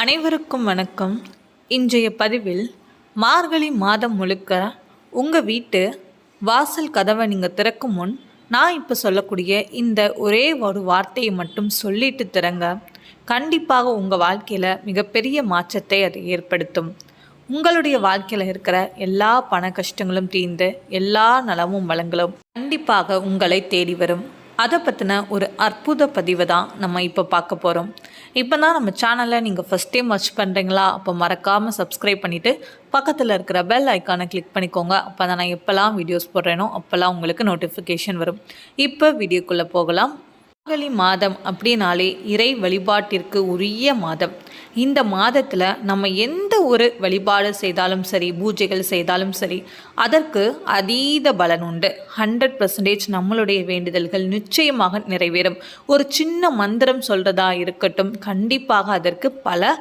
அனைவருக்கும் வணக்கம். இன்றைய பதிவில் மார்கழி மாதம் முழுக்க உங்கள் வீட்டு வாசல் கதவை நீங்கள் திறக்கும் முன் நான் இப்போ சொல்லக்கூடிய இந்த ஒரே ஒரு வார்த்தையை மட்டும் சொல்லிட்டு திறங்க கண்டிப்பாக உங்கள் வாழ்க்கையில் மிகப்பெரிய மாற்றத்தை அது ஏற்படுத்தும். உங்களுடைய வாழ்க்கையில் இருக்கிற எல்லா பண கஷ்டங்களும் தீர்ந்து எல்லா நலமும் வளங்களும் கண்டிப்பாக உங்களை தேடி வரும். அதை பற்றின ஒரு அற்புத பதிவை தான் நம்ம இப்போ பார்க்க போகிறோம் இப்போ தான் நம்ம சேனலை நீங்கள் ஃபஸ்ட் டைம் வாட்ச் பண்ணுறீங்களா அப்போ மறக்காமல் சப்ஸ்கிரைப் பண்ணிவிட்டு பக்கத்தில் இருக்கிற பெல் ஐக்கானை கிளிக் பண்ணிக்கோங்க. அப்போ தான் நான் எப்போல்லாம் வீடியோஸ் போடுறேனோ அப்போல்லாம் உங்களுக்கு நோட்டிஃபிகேஷன் வரும். இப்போ வீடியோக்குள்ளே போகலாம். மார்கழி மாதம் அப்படின்னாலே இறை வழிபாட்டிற்கு உரிய மாதம். இந்த மாதத்தில் நம்ம எந்த ஒரு வழிபாடு செய்தாலும் சரி பூஜைகள் செய்தாலும் சரி அதற்கு அதீத பலன் உண்டு. ஹண்ட்ரட் பர்சன்டேஜ் நம்மளுடைய வேண்டுதல்கள் நிச்சயமாக நிறைவேறும். ஒரு சின்ன மந்திரம் சொல்கிறதா இருக்கட்டும் கண்டிப்பாக அதற்கு பல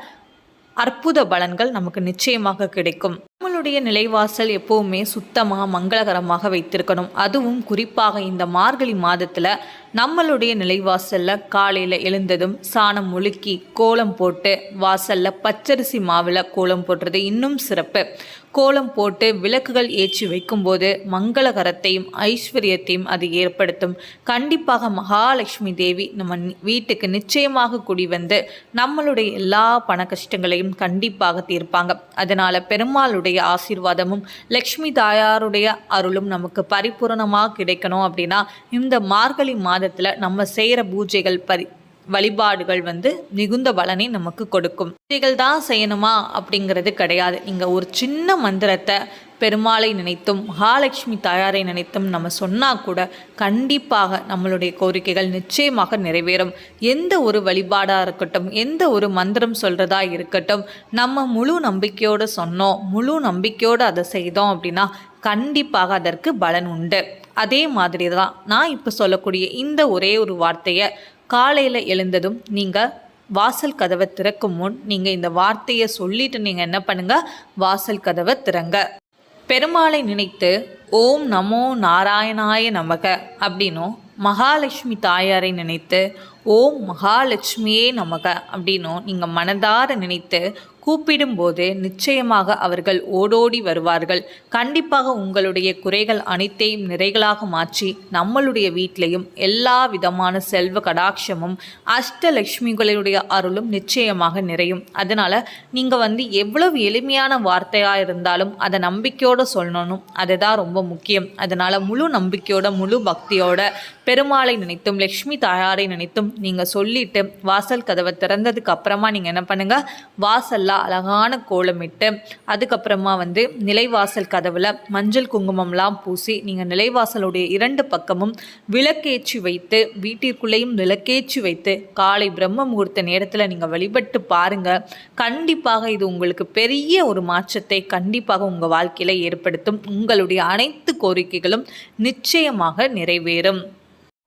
அற்புத பலன்கள் நமக்கு நிச்சயமாக கிடைக்கும். நம்மளுடைய நிலைவாசல் எப்போவுமே சுத்தமாக மங்களகரமாக வைத்திருக்கணும். அதுவும் குறிப்பாக இந்த மார்கழி மாதத்தில் நம்மளுடைய நிலைவாசலில் காலையில் எழுந்ததும் சாணம் முழுக்கி கோலம் போட்டு வாசலில் பச்சரிசி மாவில் கோலம் போடுறது இன்னும் சிறப்பு. கோலம் போட்டு விளக்குகள் ஏற்றி வைக்கும்போது மங்களகரத்தையும் ஐஸ்வர்யத்தையும் அது ஏற்படுத்தும். கண்டிப்பாக மகாலட்சுமி தேவி நம்ம வீட்டுக்கு நிச்சயமாக குடி வந்து நம்மளுடைய எல்லா பண கஷ்டங்களையும் கண்டிப்பாக தீர்ப்பாங்க. அதனால் பெருமாளுடைய ஆசீர்வாதமும் லக்ஷ்மி தாயாருடைய அருளும் நமக்கு பரிபூரணமாக கிடைக்கணும் அப்படின்னா இந்த மார்கழி மாதத்தில் நம்ம செய்கிற பூஜைகள் பரி வழிபாடுகள் வந்து மிகுந்த பலனை நமக்கு கொடுக்கும். பூஜைகள் தான் செய்யணுமா அப்படிங்கிறது கிடையாது. நீங்கள் ஒரு சின்ன மந்திரத்தை பெருமாளை நினைத்தும் மகாலட்சுமி தாயாரை நினைத்தும் நம்ம சொன்னால் கூட கண்டிப்பாக நம்மளுடைய கோரிக்கைகள் நிச்சயமாக நிறைவேறும். எந்த ஒரு வழிபாடாக இருக்கட்டும் எந்த ஒரு மந்திரம் சொல்கிறதா இருக்கட்டும் நம்ம முழு நம்பிக்கையோடு சொன்னோம் முழு நம்பிக்கையோடு அதை செய்தோம் அப்படின்னா கண்டிப்பாக அதற்கு பலன் உண்டு. அதே மாதிரி தான் நான் இப்போ சொல்லக்கூடிய இந்த ஒரே ஒரு வார்த்தையை காலையில் எழுந்ததும் நீங்கள் வாசல் கதவை திறக்கும் முன் நீங்கள் இந்த வார்த்தையை சொல்லிட்டு நீங்கள் என்ன பண்ணுங்கள் வாசல் கதவை திறங்க. பெருமாளை நினைத்து ஓம் நமோ நாராயணாய நமக அப்படின்னும் மகாலட்சுமி தாயாரை நினைத்து ஓம் மகாலட்சுமியே நமக அப்படின்னும் நீங்கள் மனதார நினைத்து கூப்பிடும்போது நிச்சயமாக அவர்கள் ஓடோடி வருவார்கள். கண்டிப்பாக உங்களுடைய குறைகள் அனைத்தையும் நிறைகளாக மாற்றி நம்மளுடைய வீட்டிலையும் எல்லா விதமான செல்வ கடாட்சமும் அஷ்டலக்ஷ்மிகளுடைய அருளும் நிச்சயமாக நிறையும். அதனால் நீங்கள் வந்து எவ்வளவு எளிமையான வார்த்தையாக இருந்தாலும் அதை நம்பிக்கையோடு சொல்லணும். அதுதான் ரொம்ப முக்கியம். அதனால் முழு நம்பிக்கையோட முழு பக்தியோட பெருமாளை நினைத்தும் லக்ஷ்மி தாயாரை நினைத்தும் நீங்கள் சொல்லிட்டு வாசல் கதவை திறந்ததுக்கு அப்புறமா நீங்கள் என்ன பண்ணுங்கள் வாசலில் நல்லா அழகான கோலமிட்டு அதுக்கப்புறமா வந்து நிலைவாசல் கதவில் மஞ்சள் குங்குமம்லாம் பூசி நீங்கள் நிலைவாசலுடைய இரண்டு பக்கமும் விளக்கேற்றி வைத்து வீட்டிற்குள்ளேயும் விளக்கேற்றி வைத்து காலை பிரம்ம முகூர்த்த நேரத்தில் நீங்கள் வழிபட்டு பாருங்கள் கண்டிப்பாக இது உங்களுக்கு பெரிய ஒரு மாற்றத்தை கண்டிப்பாக உங்கள் வாழ்க்கையில் ஏற்படுத்தும். உங்களுடைய அனைத்து கோரிக்கைகளும் நிச்சயமாக நிறைவேறும்.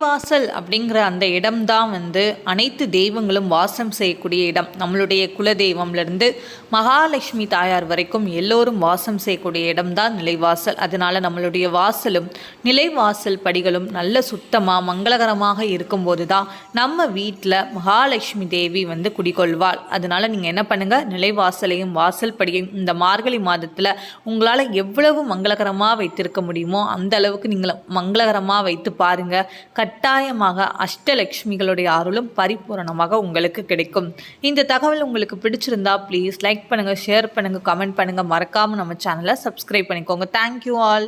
வாசல் அப்படிங்கிற அந்த இடம்தான் வந்து அனைத்து தெய்வங்களும் வாசம் செய்யக்கூடிய இடம். நம்மளுடைய குலதெய்வம்லேருந்து மகாலட்சுமி தாயார் வரைக்கும் எல்லோரும் வாசம் செய்யக்கூடிய இடம்தான் நிலைவாசல். அதனால் நம்மளுடைய வாசலும் நிலைவாசல் படிகளும் நல்ல சுத்தமாக மங்களகரமாக இருக்கும்போது தான் நம்ம வீட்டில் மகாலட்சுமி தேவி வந்து குடிகொள்வாள். அதனால் நீங்கள் என்ன பண்ணுங்கள் நிலைவாசலையும் வாசல் படியையும் இந்த மார்கழி மாதத்தில் உங்களால் எவ்வளவு மங்களகரமாக வைத்திருக்க முடியுமோ அந்த அளவுக்கு நீங்கள் மங்களகரமாக வைத்து பாருங்கள் கட் கட்டாயமாக அஷ்டலக்ஷ்மிகளுடைய அருளும் பரிபூரணமாக உங்களுக்கு கிடைக்கும். இந்த தகவல் உங்களுக்கு பிடிச்சிருந்தா ப்ளீஸ் லைக் பண்ணுங்கள் ஷேர் பண்ணுங்கள் கமெண்ட் பண்ணுங்கள் மறக்காமல் நம்ம சேனலை சப்ஸ்கிரைப் பண்ணிக்கோங்க. Thank you all